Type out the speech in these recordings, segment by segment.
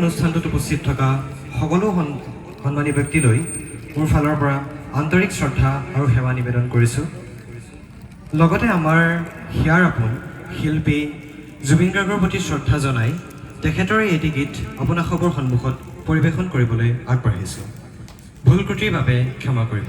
অনুষ্ঠানটোত উপস্থিত থকা সকলো সন- সন্মানী ব্যক্তিলৈ মোৰ ফালৰ পৰা আন্তৰিক শ্ৰদ্ধা আৰু সেৱা নিবেদন কৰিছোঁ। লগতে আমাৰ হিয়াৰ আপোন শিল্পী জুবিন গাৰ্গৰ প্ৰতি শ্ৰদ্ধা জনাই তেখেতৰ এটি গীত আপোনালোকৰ সন্মুখত পৰিৱেশন কৰিবলৈ আগবাঢ়িছোঁ। ভুল ত্ৰুটিৰ বাবে ক্ষমা কৰিব।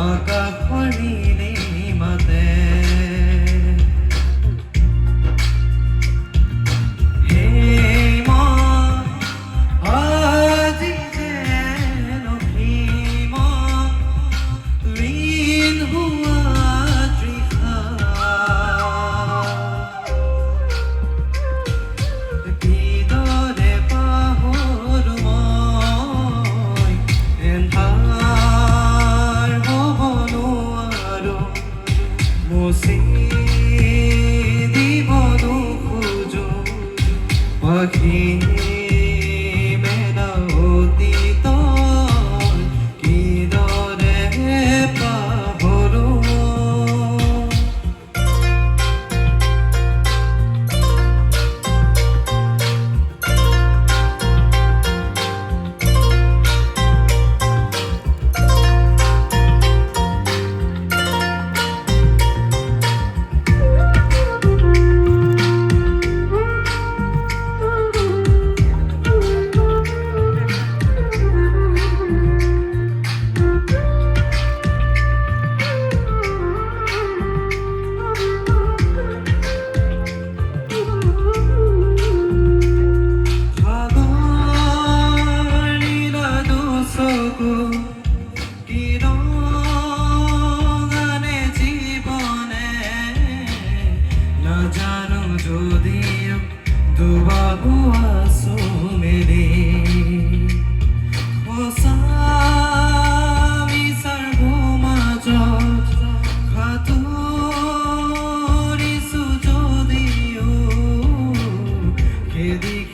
আঁকা ফণির দিব দুঃখ পাখি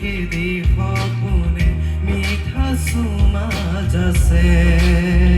পৃথিৱী সপোনে মিঠা চুমা যাচে